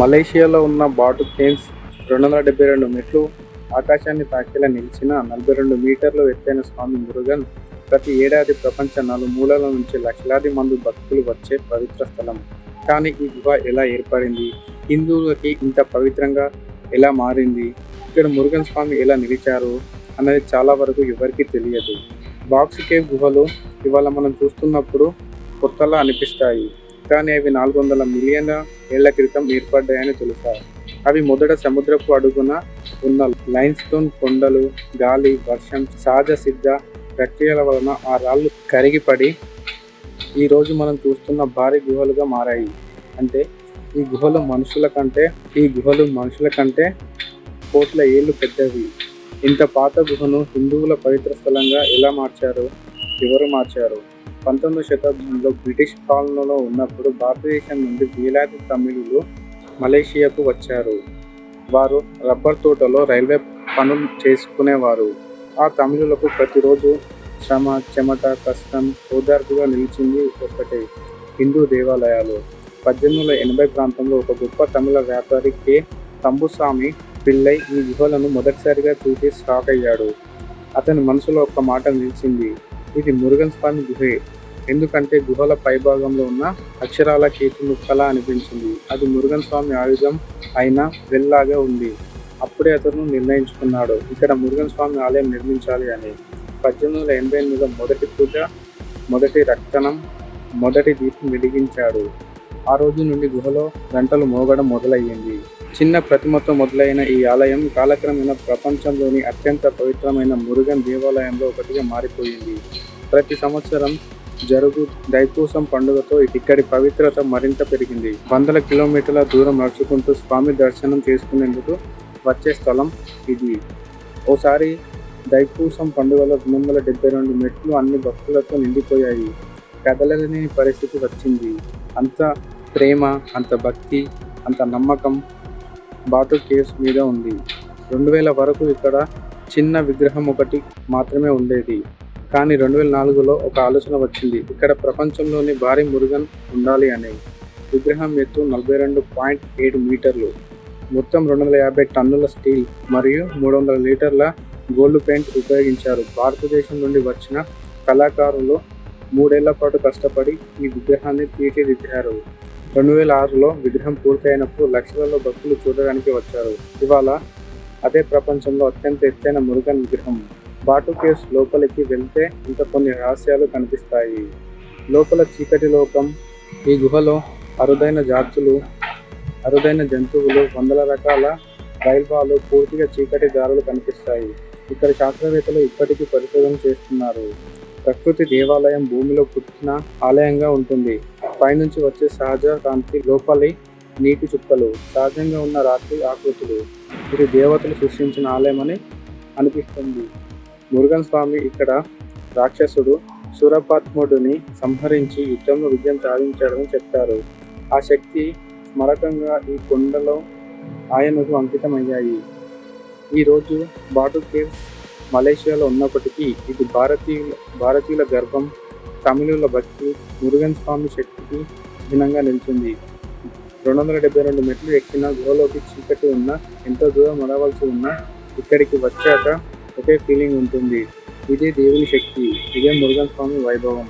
మలేషియాలో ఉన్న బాటు కేన్స్ రెండు వందల డెబ్బై రెండు మెట్లు ఆకాశాన్ని తాకేలా నిలిచిన నలభై రెండు మీటర్లు ఎత్తైన స్వామి మురుగన్ ప్రతి ఏడాది ప్రపంచ నలుమూలల నుంచి లక్షలాది మంది భక్తులు వచ్చే పవిత్ర స్థలం. కానీ ఈ గుహ ఎలా ఏర్పడింది? హిందువులకి ఇంత పవిత్రంగా ఎలా మారింది? ఇక్కడ మురుగన్ స్వామి ఎలా నిలిచారు? అనేది చాలా వరకు ఎవరికీ తెలియదు. బాక్స్ కేవ్ గుహలు ఇవాళ మనం చూస్తున్నప్పుడు కొత్తలా అనిపిస్తాయి. కానీ అవి నాలుగు వందల మిలియన్ల ఏళ్ళ క్రితం ఏర్పడ్డాయని తెలుసా అవి మొదట సముద్రపు అడుగున ఉన్న లైన్ స్టోన్ కొండలు గాలి వర్షం సహజ సిద్ధ ప్రక్రియల వలన ఆ రాళ్ళు కరిగిపడి ఈరోజు మనం చూస్తున్న భారీ గుహలుగా మారాయి. అంటే ఈ గుహలు మనుషుల కంటే ఈ గుహలు మనుషుల కంటే కోట్ల ఏళ్ళు పెద్దవి. ఇంత పాత గుహను హిందువుల పవిత్ర స్థలంగా ఎలా మార్చారు? ఎవరు మార్చారు? పంతొమ్మిదవ శతాబ్దంలో బ్రిటిష్ పాలనలో ఉన్నప్పుడు భారతదేశం నుండి వేలాది తమిళులు మలేషియాకు వచ్చారు. వారు రబ్బర్ తోటలో రైల్వే పనులు చేసుకునేవారు. ఆ తమిళులకు ప్రతిరోజు శ్రమ చెమట కష్టం ఓదార్పుగా నిలిచింది ఒక్కటే హిందూ దేవాలయాలు. పద్దెనిమిది వందల ఎనభై ప్రాంతంలో ఒక గొప్ప తమిళ వ్యాపారి కె. తంబుస్వామి పిల్లై ఈ గుహలను మొదటిసారిగా చూసి షాక్ అయ్యాడు అతని మనసులో ఒక మాట నిలిచింది. ఇది మురుగన్ స్వామి గుహే. ఎందుకంటే గుహల పైభాగంలో ఉన్న అక్షరాల కేతు ముక్కలా అనిపించింది. అది మురుగన్ స్వామి ఆయుధం అయిన వెల్లాగా ఉంది. అప్పుడే అతను నిర్ణయించుకున్నాడు ఇక్కడ మురుగన్ స్వామి ఆలయం నిర్మించాలి అని. పద్దెనిమిది వందల ఎనభై ఎనిమిదిలో మొదటి పూజ మొదటి రక్తనం మొదటి దీపం వెలిగించాడు. ఆ రోజు నుండి గుహలో గంటలు మోగడం మొదలయ్యింది. చిన్న ప్రతిమతో మొదలైన ఈ ఆలయం కాలక్రమేణా ప్రపంచంలోని అత్యంత పవిత్రమైన మురుగన్ దేవాలయంలో ఒకటిగా మారిపోయింది. ప్రతి సంవత్సరం జరుగు దైపూసం పండుగతో ఇక్కడి పవిత్రత మరింత పెరిగింది. వందల కిలోమీటర్ల దూరం నడుచుకుంటూ స్వామి దర్శనం చేసుకునేందుకు వచ్చే స్థలం ఇది. ఓసారి దైపూసం పండుగలో రెండు వందల డెబ్బై రెండు మెట్లు అన్ని భక్తులతో నిండిపోయాయి. కదలలేని పరిస్థితి వచ్చింది. అంత ప్రేమ అంత భక్తి అంత నమ్మకం బాటు కేవ్స్ మీద ఉంది. రెండు వేల వరకు ఇక్కడ చిన్న విగ్రహం ఒకటి మాత్రమే ఉండేది. కానీ రెండు వేల నాలుగులో ఒక ఆలోచన వచ్చింది. ఇక్కడ ప్రపంచంలోని భారీ మురుగన్ ఉండాలి అనేది విగ్రహం ఎత్తు నలభై రెండు పాయింట్ ఏడు మీటర్లు. మొత్తం రెండు వందల యాభై టన్నుల స్టీల్ మరియు మూడు వందల లీటర్ల గోల్డ్ పెయింట్ ఉపయోగించారు. భారతదేశం నుండి వచ్చిన కళాకారులు మూడేళ్ళ పాటు కష్టపడి ఈ విగ్రహాన్ని తీర్చిదిద్దారు. రెండు వేల ఆరులో విగ్రహం పూర్తయినప్పుడు లక్షలలో భక్తులు చూడడానికి వచ్చారు. ఇవాళ అదే ప్రపంచంలో అత్యంత ఎత్తైన మురుగన్ విగ్రహం. బాటు కేవ్స్ లోపలికి వెళ్తే ఇంకా కొన్ని రహస్యాలు కనిపిస్తాయి. లోపల చీకటి లోకం ఈ గుహలో అరుదైన జాతులు అరుదైన జంతువులు వందల రకాల రైల్వాలు పూర్తిగా చీకటి దారులు కనిపిస్తాయి. ఇక్కడ శాస్త్రవేత్తలు ఇప్పటికీ పరిశోధన చేస్తున్నారు. ప్రకృతి దేవాలయం భూమిలో పుట్టిన ఆలయంగా ఉంటుంది. పైనుంచి వచ్చే సహజ కాంతి లోపలి నీటి చుక్కలు సహజంగా ఉన్న రాత్రి ఆకృతులు. ఇది దేవతలు సృష్టించిన ఆలయమని అనిపిస్తుంది. మురుగన్ స్వామి ఇక్కడ రాక్షసుడు సూరపాత్ముడిని సంహరించి యుద్ధంలో విజయం సాధించాడని చెప్తారు. ఆ శక్తి స్మరకంగా ఈ కొండలో ఆయనకు అంకితమయ్యాయి. ఈరోజు బాటు కేవ్స్ మలేషియాలో ఉన్నప్పటికీ ఇది భారతీయుల భారతీయుల గర్వం తమిళుల భక్తి మురుగన్ స్వామి శక్తికి చిహ్నంగా నిలిచింది. రెండు వందల డెబ్బై రెండు మెట్లు ఎక్కిన గుహలోకి చీకటి ఉన్న ఎంతో దూరం నడవలసి ఉన్న ఇక్కడికి వచ్చాక ఒకే ఫీలింగ్ ఉంటుంది. ఇదే దేవుని శక్తి. ఇదే మురుగన్ స్వామి వైభవం.